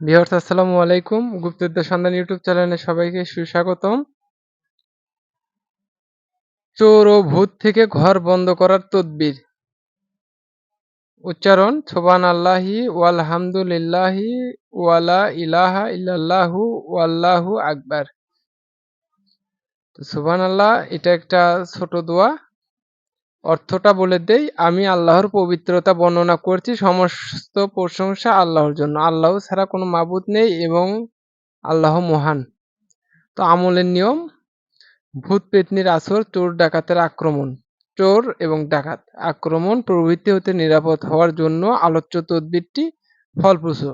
Viewers আসসালামু আলাইকুম। গুপ্তবিদ্যা সন্ধান ইউটিউব চ্যানেলে সবাইকে সুস্বাগতম। চোর ও ভূত থেকে ঘর বন্ধ করার তদবির। উচ্চারণ সোবান আল্লাহি ওয়ালহামদুলিল্লাহি ওয়ালা ইলাহা ইল্লাল্লাহু ওয়াল্লাহু আকবার। সুবহান আল্লাহ এটা একটা ছোট দোয়া। অর্থটা বলে দেই, আমি আল্লাহর পবিত্রতা বর্ণনা করছি সমস্ত প্রশংসা আল্লাহর জন্য। আল্লাহ ছাড়া কোনো মাবুদ নেই এবং আল্লাহ মহান। তো আমলের নিয়ম, ভূত পেতনির আসর, চোর ডাকাতের আক্রমণ। চোর এবং ডাকাত আক্রমণ, প্রভৃতি হতে নিরাপদ হওয়ার জন্য আলোচ্য তদবিরটি ফলপ্রসূ।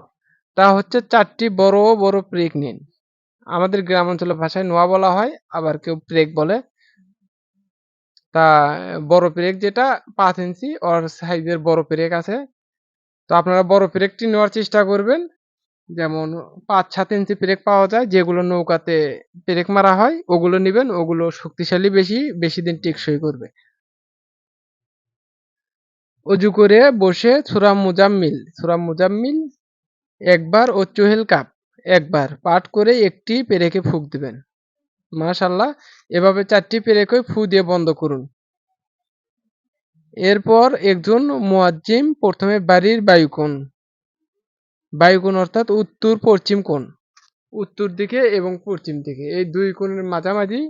তা হচ্ছে চারটি বড় বড় প্রেক নিন আমাদের গ্রাম অঞ্চলের ভাষায় নোয়া বলা হয়, আবার কেউ প্রেক বলে। তা, বড় পেরেক যেটা পাঁচ ইঞ্চি ওর সাইজের বড় পেরেক আছে। তো আপনারা বড় পেরেকটি নেওয়ার চেষ্টা করবেন। যেমন পাঁচ সাত ইঞ্চি পেরেক পাওয়া যায়, যেগুলো নৌকাতে পেরেক মারা হয়, ওগুলো নেবেন, ওগুলো শক্তিশালী বেশি বেশি দিন টেকসই করবে। অজু করে বসে সুরাম মুজাম্মিল সুরাম মুজাম্মিল, একবার ও চোহেল কাপ, একবার পাঠ করে একটি পেরেকে ফুক দিবেন। মাশাল্লাহ। এভাবে চারটি পেরেকই ফু দিয়ে বন্ধ করুন। এরপর একজন মুয়াজ্জিম প্রথমে বাড়ির বায়ুকোণ। বায়ুকোণ অর্থাৎ উত্তর পশ্চিম কোণ। উত্তর দিকে এবং পশ্চিম দিকে। এই দুই কোণের মাঝামাঝি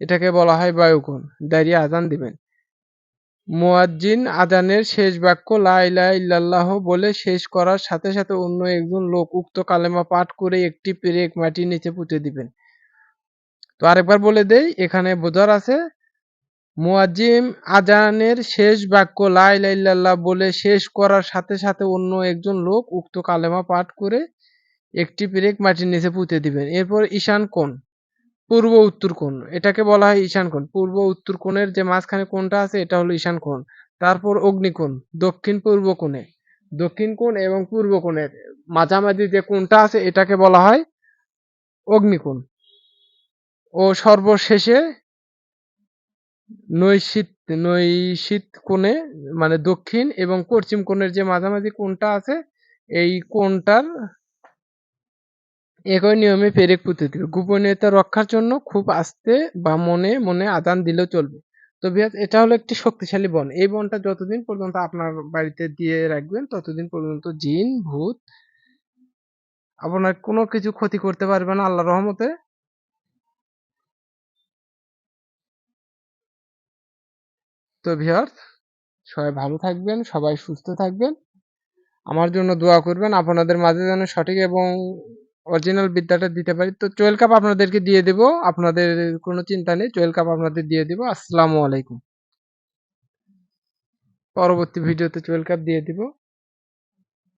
এটাকে বলা হয় বায়ুকোণ। দাঁড়িয়ে আজান দিবেন। মুয়াজ্জিন আজানের শেষ বাক্য লা ইলাহা ইল্লাল্লাহ বলে শেষ করার সাথে সাথে অন্য একজন লোক উক্ত কালেমা পাঠ করে একটি পেরেক মাটির নিচে পুঁতে দিবেন। তো আরেকবার বলে দেই, এখানে বোঝার আছে, মুয়াজ্জিম আজানের শেষ বাক্য লা ইলাহা ইল্লাল্লাহ বলে শেষ করার সাথে সাথে অন্য একজন লোক উক্ত কালেমা পাঠ করে একটি পেরেক মাটির নিচে পুঁতে দিবেন। এরপর ঈশান কোণ? পূর্ব উত্তর কোণ। এটাকে বলা হয় ঈশান কোণ। পূর্ব উত্তর কোণের যে মাঝখানে কোণটা আছে, এটা হলো ঈশান কোণ। তারপর অগ্নিকোণ, দক্ষিণ পূর্ব কোণে। দক্ষিণ কোণ এবং পূর্ব কোণের মাঝামাঝি যে কোণটা আছে, এটাকে বলা হয় অগ্নিকোণ। ও সর্বশেষে নৈশিত নৈশিত কোণে মানে দক্ষিণ এবং পশ্চিম কোণের যে মাঝামাঝি কোণটা আছে, এই কোণটার একই নিয়মে পেরেক দিবে গোপনীয়তা রক্ষার জন্য খুব আস্তে বা মনে মনে আদান দিলেও চলবে। তো বিহাজ এটা হলো একটি শক্তিশালী বন। এই বনটা যতদিন পর্যন্ত আপনার বাড়িতে দিয়ে রাখবেন, ততদিন পর্যন্ত জিন, ভূত, আপনার কোনো কিছু ক্ষতি করতে পারবে না আল্লাহ রহমতে। তো ভিওর্স সবাই ভালো থাকবেন, সবাই সুস্থ থাকবেন। আমার জন্য দোয়া করবেন, আপনাদের মাঝে যেন সঠিক এবং অরিজিনাল বিদ্যাটা দিতে পারি। তো চোয়েল কাপ আপনাদেরকে দিয়ে দেব, আপনাদের কোনো চিন্তা নেই, চোয়েল কাপ আপনাদের দিয়ে দেব। আসসালামু আলাইকুম। পরবর্তী ভিডিওতে চোয়েল কাপ দিয়ে দিব।